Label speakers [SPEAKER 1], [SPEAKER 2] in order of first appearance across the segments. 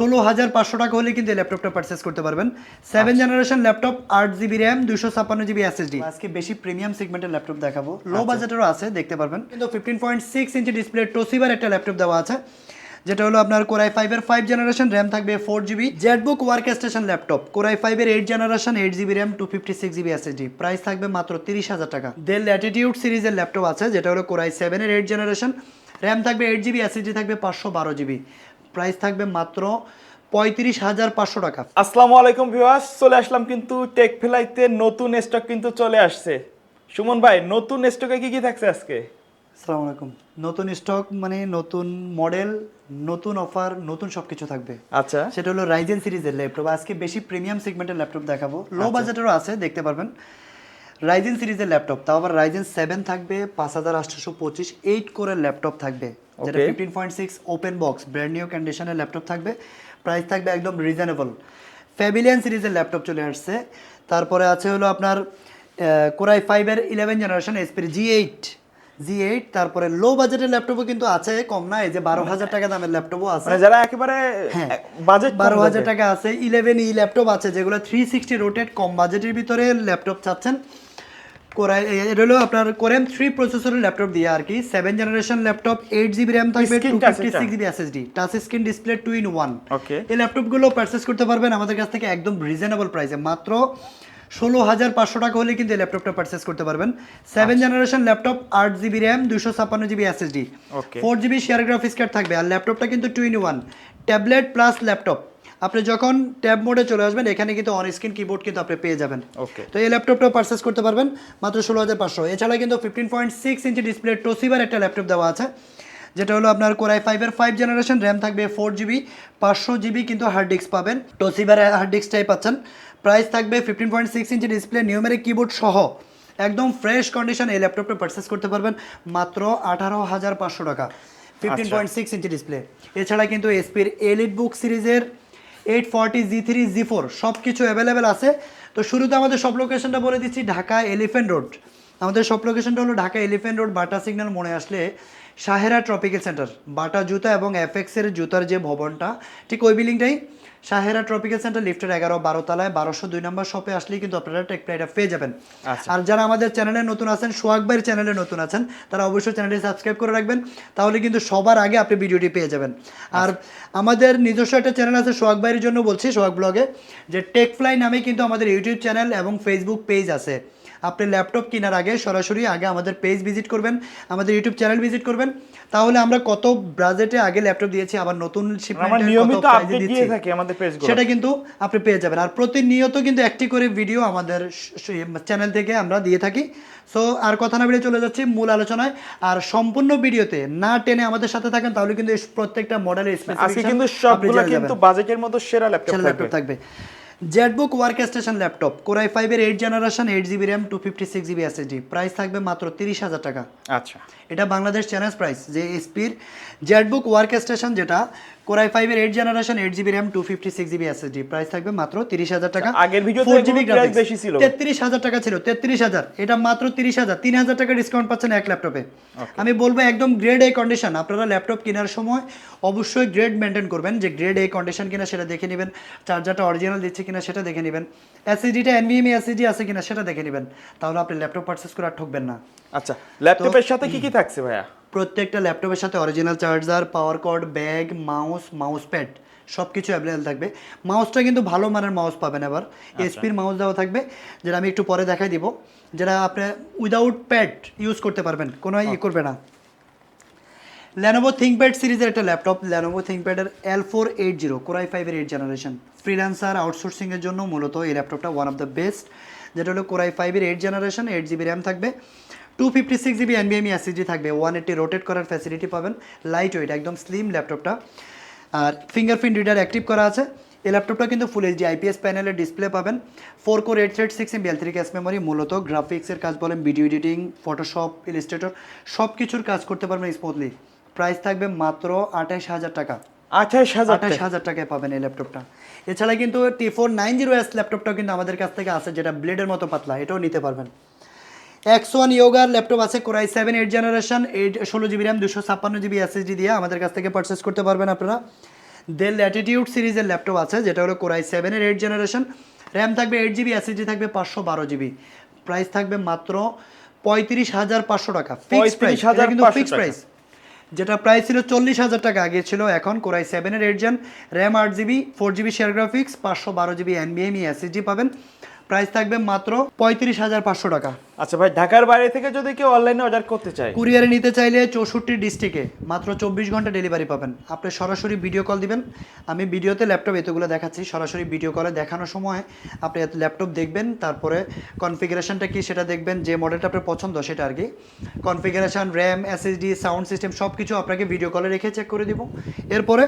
[SPEAKER 1] ষোলো হাজার পাঁচশো টাকা হলে কিন্তু এই ল্যাপটপটা পারচেস করতে পারবেন। সেভেন জেনারেশন ল্যাপটপ আট জিবি র্যাম দুশো ছাপ্পান্ন জিবি এসএসডি আজকে বেশি প্রিমিয়াম সেগমেন্টের ল্যাপটপ দেখাবো। লো বাজেটেরও আছে দেখতে পারবেন। কিন্তু fifteen point six inch display টোসিবার একটা ল্যাপটপ দেওয়া আছে যেটা হলো আপনার কোরাই ফাইভের ফাইভ জেনারেশন র্যাম থাকবে four GB ZBook work station laptop core i ফাইভের eight generation eight GB RAM two fifty six GB SSD price থাকবে মাত্র তিরিশ হাজার টাকা। দেল ল্যাটিটিউড সিরিজের ল্যাপটপ আছে যেটা হলো কোরাই সেভেনের এইট জেনারেশন র্যাম থাকবে এইট জিবি এসএসডি থাকবে পাঁচশো বারো জিবি প্রাইস থাকবে মাত্র পঁয়ত্রিশ হাজার পাঁচশো টাকা।
[SPEAKER 2] আসসালামু আলাইকুম ভিউয়ার্স চলে আসলাম কিন্তু টেক ফেলাইতে নতুন স্টক কিন্তু চলে আসছে। সুমন ভাই নতুন স্টকে কি কি থাকছে আজকে?
[SPEAKER 1] আসসালামু আলাইকুম। নতুন স্টক মানে নতুন মডেল নতুন অফার নতুন সব কিছু থাকবে।
[SPEAKER 2] আচ্ছা।
[SPEAKER 1] সেটা হলো রাইজেন সিরিজের ল্যাপটপ আজকে বেশি প্রিমিয়াম সেগমেন্টের ল্যাপটপ দেখাবো। লো বাজেটেরও আছে দেখতে পারবেন। রাইজেন সিরিজের ল্যাপটপ তাও আবার রাইজেন সেভেন থাকবে পাঁচ হাজার আটশোশো পঁচিশ এইট কোরের ল্যাপটপ থাকবে। যেটা fifteen point six open box brand new কন্ডিশনের ল্যাপটপ থাকবে। প্রাইস থাকবে একদম রিজনেবল ফ্যাবিলিয়ান সিরিজের ল্যাপটপ চলে আসছে। তারপরে আছে হলো আপনার কোরাই ফাইভের ইলেভেন জেনারেশন এসপির জি এইট জি এইট তারপরে লো বাজেটের ল্যাপটপও কিন্তু আছে কম না এই যে বারো হাজার টাকা দামের ল্যাপটপও আছে।
[SPEAKER 2] মানে যারা একেবারে
[SPEAKER 1] হ্যাঁ।
[SPEAKER 2] বাজেট
[SPEAKER 1] বারো হাজার টাকা আছে ইলেভেন ই ল্যাপটপ আছে যেগুলো থ্রি সিক্সটি রোটেট কম বাজেটের ভিতরে ল্যাপটপ চাচ্ছেন। কোরাই এটা হলো আপনার কোরেম থ্রি প্রসেসরের ল্যাপটপ দিয়ে আর কি। Seven generation laptop eight GB RAM থাকবে two fifty six GB SSD touch screen display two in one এই ল্যাপটপগুলো পারচেস করতে পারবেন আমাদের কাছ থেকে একদম রিজনেবল প্রাইসে মাত্র ষোলো হাজার পাঁচশো টাকা হলে কিন্তু এই ল্যাপটপটা পারচেস করতে পারবেন। সেভেন জেনারেশন ল্যাপটপ আট জিবি র্যাম দুশো ছাপ্পান্ন GB SSD four GB share graphics card থাকবে আর ল্যাপটপটা কিন্তু two in one tablet plus laptop আপনি যখন ট্যাব মোডে চলে আসবেন এখানে কিন্তু অন স্ক্রিন কিবোর্ড কিন্তু আপনি পেয়ে যাবেন।
[SPEAKER 2] ওকে
[SPEAKER 1] তো এই ল্যাপটপটাও পারচেস করতে পারবেন মাত্র ষোলো হাজার পাঁচশো। এছাড়া কিন্তু fifteen point six inch display টোসিবার একটা ল্যাপটপ দেওয়া আছে যেটা হলো আপনার কোরাই ফাইভের ফাইভ জেনারেশন র্যাম থাকবে ফোর জিবি পাঁচশো জিবি কিন্তু হার্ড ডিস্ক পাবেন। টোসিবার হার্ড ডিস্কটাই পাচ্ছেন। প্রাইস থাকবে fifteen point six inch display numeric keyboard সহ। একদম ফ্রেশ কন্ডিশন এই ল্যাপটপটা পারচেস করতে পারবেন মাত্র আঠারো হাজার পাঁচশো টাকা fifteen point six inch display এছাড়া কিন্তু এসপির এলিট বুক সিরিজের eight forty, G three, G four সব কিছু অ্যাভেলেবেল আছে। তো শুরুতে আমাদের সব লোকেশনটা বলে দিচ্ছি, ঢাকা এলিফেন্ট রোড আমাদের সব লোকেশনটা হলো Dhaka elephant road Bata signal মনে আসলে সাহেরা ট্রপিক্যাল সেন্টার বাটা জুতা এবং এফএক্সের জুতার যে ভবনটা ঠিক ওই বিল্ডিংটাই সাহেরা ট্রপিক্যাল সেন্টার লিফটের এগারো বারো তলায় বারোশো দুই নম্বর শপে আসলেই কিন্তু আপনারা টেক প্লাইটা পেয়ে যাবেন।
[SPEAKER 2] আচ্ছা।
[SPEAKER 1] আর যারা আমাদের চ্যানেলে নতুন আছেন সোহাগ ভাইয়ের চ্যানেলে নতুন আছেন তারা অবশ্যই চ্যানেলটি সাবস্ক্রাইব করে রাখবেন তাহলে কিন্তু সবার আগে আপনি ভিডিওটি পেয়ে যাবেন। আর আমাদের নিজস্ব একটা চ্যানেল আছে সোহাগ ভাইয়ের জন্য বলছি সোহাগ ব্লগে যে টেকফ্লাই নামে কিন্তু আমাদের ইউটিউব চ্যানেল এবং ফেসবুক পেজ আছে। আপনি ল্যাপটপ কেনার আগে সরাসরি আগে আমাদের পেজ ভিজিট করবেন আমাদের ইউটিউব চ্যানেল ভিজিট করবেন। তাহলে আমরা কত বাজেটে আগে ল্যাপটপ দিয়েছি আবার নতুন
[SPEAKER 2] আমরা
[SPEAKER 1] কত
[SPEAKER 2] নিয়মিত আপডেট
[SPEAKER 1] দিচ্ছি।
[SPEAKER 2] দিয়ে থাকি আমাদের পেজগুলো
[SPEAKER 1] সেটা কিন্তু আপনি পেয়ে যাবেন। আর প্রতিনিয়ত কিন্তু একটি করে ভিডিও আমাদের চ্যানেল থেকে আমরা দিয়ে থাকি। সো আর কথা না বেরিয়ে চলে যাচ্ছি মূল আলোচনায়। আর সম্পূর্ণ ভিডিওতে না টেনে আমাদের সাথে থাকেন তাহলে কিন্তু প্রত্যেকটা মডেলের
[SPEAKER 2] আজকে কিন্তু সবগুলো কিন্তু বাজেটের মধ্যে সেরা ল্যাপটপ থাকবে।
[SPEAKER 1] ZBook work station laptop core i ফাইভের eight generation eight GB RAM two fifty six GB SSD price থাকবে মাত্র তিরিশ হাজার টাকা।
[SPEAKER 2] আচ্ছা।
[SPEAKER 1] এটা বাংলাদেশ চ্যালেঞ্জ প্রাইস যে এসপির জেটবুক ওয়ার্ক স্টেশন যেটা কোরাই ফাইভের eight generation eight GB RAM two fifty six GB SSD price থাকবে মাত্র তিরিশ হাজার টাকা।
[SPEAKER 2] আগের ভিডিওতে
[SPEAKER 1] ফোর জিবি
[SPEAKER 2] price বেশি ছিল।
[SPEAKER 1] তেত্রিশ হাজার টাকা ছিল তেত্রিশ হাজার। এটা মাত্র তিরিশ হাজার। তিন হাজার টাকা ডিসকাউন্ট পাচ্ছেন এক ল্যাপটপে আমি বলব একদম গ্রেড এ কন্ডিশন আপনারা ল্যাপটপ কেনার সময় অবশ্যই গ্রেড মেনটেন করবেন। যে গ্রেড এ কন্ডিশন কিনা সেটা দেখে নেবেন। চার্জারটা অরিজিনাল দিচ্ছে কিনা সেটা দেখে নেবেন। এসএসডিটা এনভিএমই এসএসডি আছে কিনা সেটা দেখে নেবেন। তাহলে আপনি ল্যাপটপ পারচেস করে আর ঠকবেন না।
[SPEAKER 2] আচ্ছা ল্যাপটপের সাথে কি কি থাকছে ভাইয়া?
[SPEAKER 1] প্রত্যেকটা ল্যাপটপের সাথে original charger power cord bag mouse mouse pad সব কিছু অ্যাভেলেবেল থাকবে। মাউসটা কিন্তু ভালো মানের মাউস পাবেন এবার এসপির মাউস দেওয়া থাকবে যেটা আমি একটু পরে দেখাই দিব। যেটা আপনি উইদাউট প্যাড ইউজ করতে পারবেন কোনো ই করবে না। ল্যানোভো থিঙ্কপ্যাড সিরিজের একটা laptop Lenovo থিঙ্কপ্যাডের L four eight zero core i ফাইভের এইট জেনারেশন ফ্রিল্যান্সার আউটসোর্সিংয়ের জন্য মূলত এই ল্যাপটপটা ওয়ান অফ দ্য বেস্ট যেটা হলো কোরাই ফাইভের eight generation eight GB RAM থাকবে টু ফিফটি সিক্স জিবি এনবিএমই এসএসডি থাকবে ওয়ান এইটটি রোটেট করার ফ্যাসিলিটি পাবেন লাইট ওয়েট একদম স্লিম ল্যাপটপটা আর ফিঙ্গারপ্রিন্ট রিডার অ্যাক্টিভ করা আছে, এই ল্যাপটপটা কিন্তু ফুল এইচডি আইপিএস প্যানেলের ডিসপ্লে পাবেন four core eight thread six M three cache memory মূলত গ্রাফিক্সের কাজ বলেন ভিডিও এডিটিং ফটোশপ ইলিস্ট্রেটর সব কিছুর কাজ করতে পারবেন স্মুথলি প্রাইস থাকবে মাত্র আঠাশ হাজার টাকা।
[SPEAKER 2] আঠাশ হাজার
[SPEAKER 1] আঠাশ হাজার টাকায় পাবেন এই ল্যাপটপটা। এছাড়া কিন্তু T four nine zero S ল্যাপটপটাও কিন্তু আমাদের কাছ থেকে আছে যেটা ব্লেডের মতো পাতলা এটাও নিতে পারবেন। এক্স ওয়ান ইয়োগার ল্যাপটপ আছে core i seven eight generation eight ষোলো জিবি র্যাম দুশো ছাপ্পান্ন জিবি এসএসডি দিয়ে আমাদের কাছ থেকে পারচেস করতে পারবেন আপনারা। ডেল ল্যাটিটিউড সিরিজের ল্যাপটপ আছে যেটা হলো কোরাই সেভেনের এইট জেনারেশন র্যাম থাকবে এইট জিবি এসএসডি থাকবে পাঁচশো বারো জিবি। প্রাইস থাকবে মাত্র পঁয়ত্রিশ হাজার পাঁচশো টাকা। ফিক্স প্রাইস
[SPEAKER 2] 35,500
[SPEAKER 1] কিন্তু ফিক্স প্রাইস যেটা প্রাইস ছিল চল্লিশ হাজার টাকা, আগে ছিল, এখন কোরাই সেভেনের এইট জেন র্যাম আট GB four GB share graphics পাঁচশো বারো জিবি এনবিএমই এসএসজি পাবেন। প্রাইস থাকবে মাত্র পঁয়ত্রিশ হাজার পাঁচশো টাকা।
[SPEAKER 2] আচ্ছা ভাই, ঢাকার বাইরে থেকে যদি কেউ অনলাইনে অর্ডার করতে চায়?
[SPEAKER 1] কুরিয়ারে নিতে চাইলে চৌষট্টি ডিস্ট্রিক্টে মাত্র চব্বিশ ঘণ্টা ডেলিভারি পাবেন। আপনি সরাসরি ভিডিও কল দিবেন। আমি ভিডিওতে ল্যাপটপ এতগুলো দেখাচ্ছি, সরাসরি ভিডিও কলে দেখানোর সময় আপনি ল্যাপটপ দেখবেন, তারপরে কনফিগারেশনটা কি সেটা দেখবেন, যে মডেলটা আপনার পছন্দ সেটা আর কি। Configuration RAM SSD sound system সব কিছু আপনাকে ভিডিও কলে রেখে চেক করে দিব। এরপরে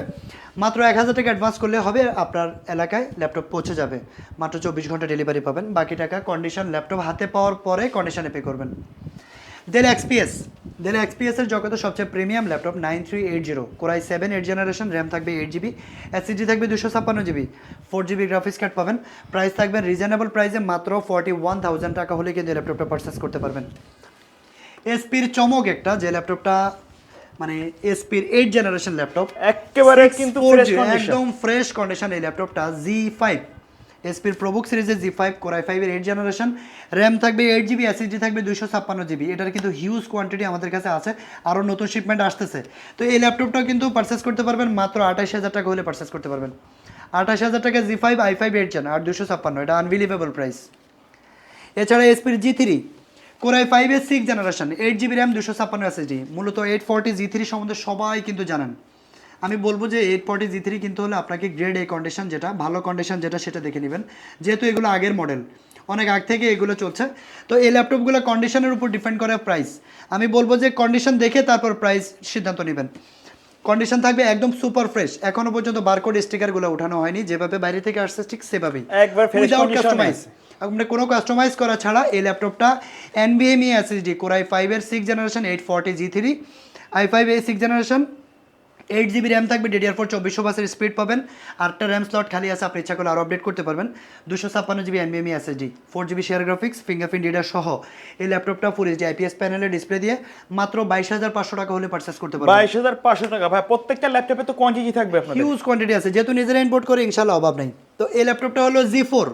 [SPEAKER 1] মাত্র এক হাজার টাকা অ্যাডভান্স করলে হবে আপনার এলাকায় ল্যাপটপ পৌঁছে যাবে। মাত্র চব্বিশ ঘণ্টা ডেলিভারি পাবেন। বাকি টাকা কন্ডিশন ল্যাপটপ হাতে পাওয়ার পরে কন্ডিশনে পে করবেন। ডেল এক্সপিএস ডেল এক্সপিএস এর জগতে সবচেয়ে premium laptop nine three eight zero core i seven eight generation RAM থাকবে এইট জিবি এসএসডি থাকবে দুশো ছাপ্পান্ন GB four GB graphics card পাবেন। প্রাইস থাকবে রিজনেবল প্রাইসে মাত্র ফর্টি ওয়ান থাউজেন্ড টাকা হলে কিন্তু ল্যাপটপটা পারচেস করতে পারবেন। এসপির চমক একটা যে ল্যাপটপটা মানে এসপির এইট জেনারেশন ল্যাপটপ
[SPEAKER 2] একেবারে কিন্তু
[SPEAKER 1] একদম ফ্রেশ কন্ডিশন এই ল্যাপটপটা জি ফাইভ এসপির প্রবুক সিরিজের জি ফাইভ কোরাই ফাইভের এইট জেনারেশন র্যাম থাকবে এইট জিবি এসএসডি থাকবে দুশো ছাপ্পান্ন জিবি এটার কিন্তু হিউজ কোয়ান্টিটি আমাদের কাছে আছে আরও নতুন শিপমেন্ট আসতেছে। তো এই ল্যাপটপটা কিন্তু পারচেস করতে পারবেন, মাত্র আঠাশ হাজার টাকা হলে পারচেস করতে পারবেন। আঠাশ হাজার টাকা G five I five eight gen আর দুশো ছাপ্পান্ন, এটা আনবিলিভেবল প্রাইস এছাড়া এসপির G three core i five এর six generation eight GB RAM দুশো ছাপ্পান্ন এসএসডি মূলত এইট ফোরটি জি থ্রি সম্বন্ধে সবাই কিন্তু জানেন। আমি বলব যে এইট ফোরটি জি থ্রি কিন্তু হলে আপনাকে গ্রেড এ কন্ডিশন যেটা ভালো কন্ডিশন যেটা সেটা দেখে নেবেন। যেহেতু এগুলো আগের মডেল অনেক আগ থেকে এগুলো চলছে। তো এই ল্যাপটপগুলো কন্ডিশনের উপর ডিপেন্ড করে প্রাইস আমি বলব যে কন্ডিশন দেখে তারপর প্রাইস সিদ্ধান্ত নেবেন। কন্ডিশন থাকবে একদম সুপার ফ্রেশ এখনও পর্যন্ত বারকোড স্টিকারগুলো উঠানো হয়নি। যেভাবে বাইরে থেকে আসছে ঠিক সেভাবেই।
[SPEAKER 2] একবার
[SPEAKER 1] উইদাউট কাস্টমাইজ আপনি কোনো কাস্টমাইজ করা ছাড়া এই ল্যাপটপটা এনবিএমই এসএসডি কোরাই ফাইভের six generation eight forty G three I five A six generation eight GB RAM থাকবে ডিডিআর ফোর চব্বিশশো বাসের স্পিড পাবেন। আটটা র্যাম স্লট খালি আছে আপনি ইচ্ছা করলে আরও আপডেট করতে পারবেন। দুশো ছাপ্পান্ন GB এনবিএমই SSD four GB share graphics fingerprint reader সহ। এই ল্যাপটপটা ফুল এইচডি আইপিএস প্যানেলের ডিসপ্লে দিয়ে মাত্র বাইশ হাজার পাঁচশো টাকা হলে পারচেস করতে পারবেন।
[SPEAKER 2] বাইশ হাজার পাঁচশো টাকা। ভাই প্রত্যেকটা ল্যাপটপে তো কোয়ান্টিটি থাকবে আপনাদের।
[SPEAKER 1] হিউজ কোয়ান্টিটি আছে। যেহেতু নিজেরা ইম্পোর্ট করে ইনশাল্লাহ অভাব নেই। তো এই ল্যাপটপটা হলো G four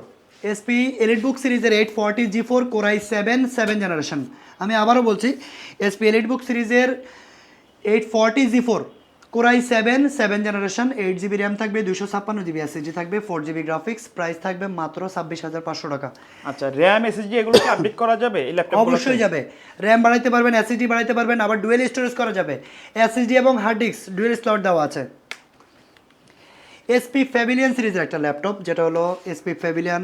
[SPEAKER 1] HP elite book সিরিজের eight forty G four core i seven seven generation আমি আবারও বলছি এসপি এলিট বুক সিরিজের eight forty G four core i seven seven generation eight GB RAM থাকবে দুশো ছাপ্পান্ন জিবি এসএসডি থাকবে ফোর জিবি গ্রাফিক্স প্রাইস থাকবে মাত্র ছাব্বিশ হাজার পাঁচশো টাকা।
[SPEAKER 2] আচ্ছা র্যাম এসএসডি এগুলোকে আপডেট করা যাবে? এই ল্যাপটপ
[SPEAKER 1] অবশ্যই যাবে। র্যাম বাড়াইতে পারবেন এসএসডি বাড়াইতে পারবেন আবার ডুয়েল স্টোরেজ করা যাবে। এসএসডি এবং হার্ড ডিস্ক ডুয়েল স্লট দেওয়া আছে। এসপি ফ্যাভিলিয়ান সিরিজের একটা ল্যাপটপ যেটা হলো এসপি ফ্যাভিলিয়ান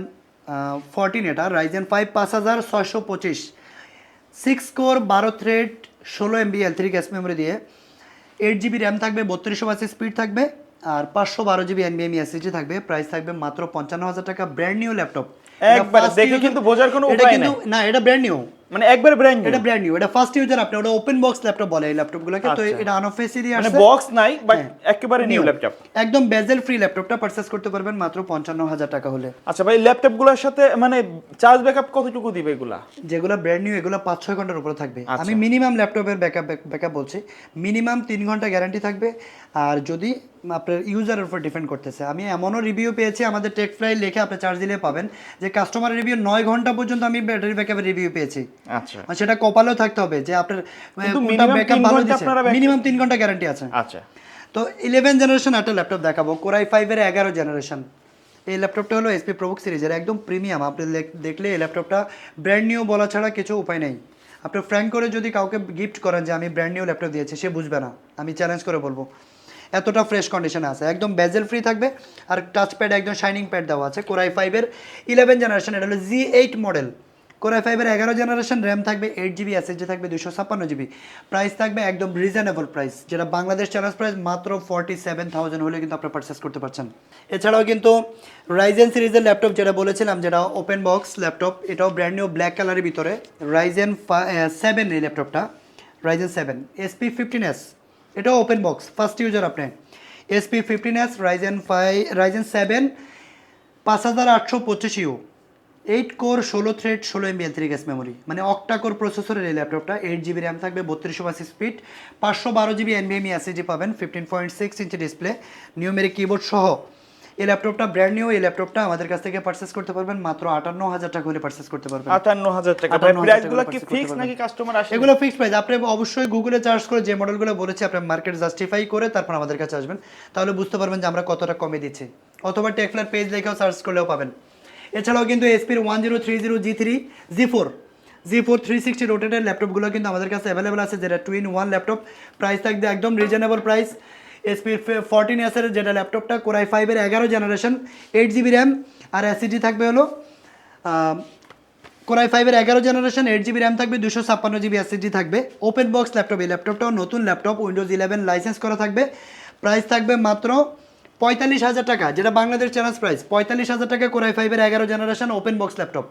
[SPEAKER 1] ফোরটিন এটা রাইজেন ফাইভ পাঁচ হাজার ছয়শো পঁচিশ। সিক্স কোর বারো থ্রেড ষোলো MB L three cache memory দিয়ে। এইট জিবি র্যাম থাকবে বত্রিশশো বাসের স্পিড থাকবে আর পাঁচশো বারো জিবি এনবিএমই এসএসডি থাকবে। প্রাইস থাকবে মাত্র পঞ্চান্ন হাজার টাকা ব্র্যান্ড নিউ ল্যাপটপ
[SPEAKER 2] একবার দেখে কিন্তু বোঝার কোনো উপায়।
[SPEAKER 1] না এটা ব্র্যান্ড নিউ
[SPEAKER 2] মানে একবার ব্র্যান্ড নিউ
[SPEAKER 1] এটা ব্র্যান্ড নিউ এটা ফার্স্ট ইউজার আপনি ওটা ওপেন বক্স ল্যাপটপ বলে এই ল্যাপটপগুলোকে তো
[SPEAKER 2] আচ্ছা।
[SPEAKER 1] এটা আনঅফিসিয়ালি
[SPEAKER 2] মানে বক্স নাই বাট
[SPEAKER 1] হ্যাঁ।
[SPEAKER 2] একেবারে নিউ ল্যাপটপ
[SPEAKER 1] একদম বেজেল ফ্রি ল্যাপটপটা পারচেস করতে পারবেন মাত্র পঞ্চান্ন হাজার টাকা হলে।
[SPEAKER 2] আচ্ছা ভাই ল্যাপটপগুলোর সাথে মানে চার্জ ব্যাকআপ কতটুকু দিবে এগুলা?
[SPEAKER 1] যেগুলো ব্র্যান্ড নিউ এগুলো পাঁচ ছয় ঘণ্টার উপরে থাকবে।
[SPEAKER 2] আচ্ছা।
[SPEAKER 1] আমি মিনিমাম ল্যাপটপের ব্যাকআপ ব্যাকআপ বলছি। মিনিমাম তিন ঘণ্টা গ্যারান্টি থাকবে। আর যদি আপনার ইউজারের উপর ডিপেন্ড করতেছে। আমি এমনও রিভিউ পেয়েছি আমাদের টেক ফ্লাই লিখে আপনি চার্জ দিলে পাবেন যে কাস্টমারের রিভিউ নয় ঘণ্টা পর্যন্ত আমি ব্যাটারি ব্যাকআপের রিভিউ পেয়েছি।
[SPEAKER 2] আচ্ছা।
[SPEAKER 1] সেটা কপালেও থাকতে হবে যে আপনার কোনটা ব্যাকআপ ভালো দিচ্ছে মিনিমাম তিন ঘণ্টা গ্যারান্টি আছে।
[SPEAKER 2] আচ্ছা।
[SPEAKER 1] তো ইলেভেন জেনারেশন একটা ল্যাপটপ দেখাবো কোরাই ফাইভের এগারো জেনারেশন এই ল্যাপটপটা হলো এসপি প্রবুক সিরিজের একদম প্রিমিয়াম আপনি দেখলে এই ল্যাপটপটা ব্র্যান্ড নিউ বলা ছাড়া কিছু উপায় নেই। আপনি ফ্র্যাঙ্ক করে যদি কাউকে গিফট করেন যে আমি ব্র্যান্ড নিউ ল্যাপটপ দিয়েছি সে বুঝবে না। আমি চ্যালেঞ্জ করে বলব। এতটা ফ্রেশ কন্ডিশনে আছে। একদম বেজেল ফ্রি থাকবে আর টাচ প্যাড একদম শাইনিং প্যাড দেওয়া আছে। কোরাই ফাইভের ইলেভেন জেনারেশন এটা হলো জি এইট মডেল কোরাই ফাইভের এগারো জেনারেশন র্যাম থাকবে এইট জিবি এসএসডি থাকবে দুশো ছাপ্পান্ন জিবি প্রাইস থাকবে একদম রিজনেবল প্রাইস যেটা বাংলাদেশ চ্যালেঞ্জ প্রাইস মাত্র ফর্টি সেভেন থাউজেন্ড হলে কিন্তু আপনারা পারচেস করতে পারছেন। এছাড়াও কিন্তু রাইজেন সিরিজের ল্যাপটপ যেটা বলেছিলাম, যেটা ওপেন বক্স ল্যাপটপ এটাও ব্র্যান্ড নিউ ব্ল্যাক কালারের ভিতরে। রাইজেন সেভেন এই ল্যাপটপটা Ryzen seven SP fifteen S এটাও ওপেন বক্স ফার্স্ট ইউজার আপনি SP fifteen S Ryzen five Ryzen seven পাঁচ হাজার আটশো পঁচিশ ইউ এইট কোর ষোলো থ্রেড ষোলো এমবি থ্রি গ্যাস মেমোরি মানে অক্টা কোর প্রসেসরের এই ল্যাপটপটা এইট জিবি র্যাম থাকবে, বত্রিশশো বাস স্পিড পাঁচশো বারো জিবি এনভিএমই এসএসডি পাবেন fifteen point six inch display numeric keyboard সহ। এই ল্যাপটপটা ব্র্যান্ড নিউ এই ল্যাপটপটা আমাদের কাছ থেকে পারচেস করতে পারবেন। মাত্র আটান্ন হাজার টাকা হলে পারচেস করতে পারবেন।
[SPEAKER 2] আটান্ন হাজার টাকা। ভাই
[SPEAKER 1] 58,000
[SPEAKER 2] প্রাইসগুলো
[SPEAKER 1] টাকা
[SPEAKER 2] কি ফিক্স নাকি কাস্টমার আসে
[SPEAKER 1] এগুলো ফিক্সড প্রাইস আপনি অবশ্যই গুগলে চার্জ করে যে মডেলগুলো বলেছি আপনি মার্কেট জাস্টিফাই করে তারপর আমাদের কাছে আসবেন। তাহলে বুঝতে পারবেন যে আমরা কতটা কমে দিচ্ছি। অথবা টেকফ্লার পেজ দেখেও সার্চ করলেও পাবেন। এছাড়াও কিন্তু এসপির one zero three zero G three G four G four three sixty রোটেটের ল্যাপটপগুলো কিন্তু আমাদের কাছে অ্যাভেলেবেল আছে যেটা two in one laptop price থাকবে একদম রিজনেবল প্রাইস এসপি ফোরটিন এসের যেটা ল্যাপটপটা কোরাই ফাইভের এগারো জেনারেশন এইট জিবি র্যাম আর এসিডি থাকবে হলো কোরাই ফাইভের এগারো জেনারেশন এইট জিবি র্যাম থাকবে, দুশো ছাপ্পান্ন জিবি এসএসডি থাকবে। ওপেন বক্স ল্যাপটপ এই ল্যাপটপটাও নতুন ল্যাপটপ উইন্ডোজ ইলেভেন লাইসেন্স করা থাকবে। প্রাইস থাকবে মাত্র পঁয়তাল্লিশ হাজার টাকা, যেটা বাংলাদেশ চ্যালেঞ্জ প্রাইস পঁয়তাল্লিশ হাজার টাকা কোরাই ফাইভের এগারো জেনারেশন ওপেন বক্স ল্যাপটপ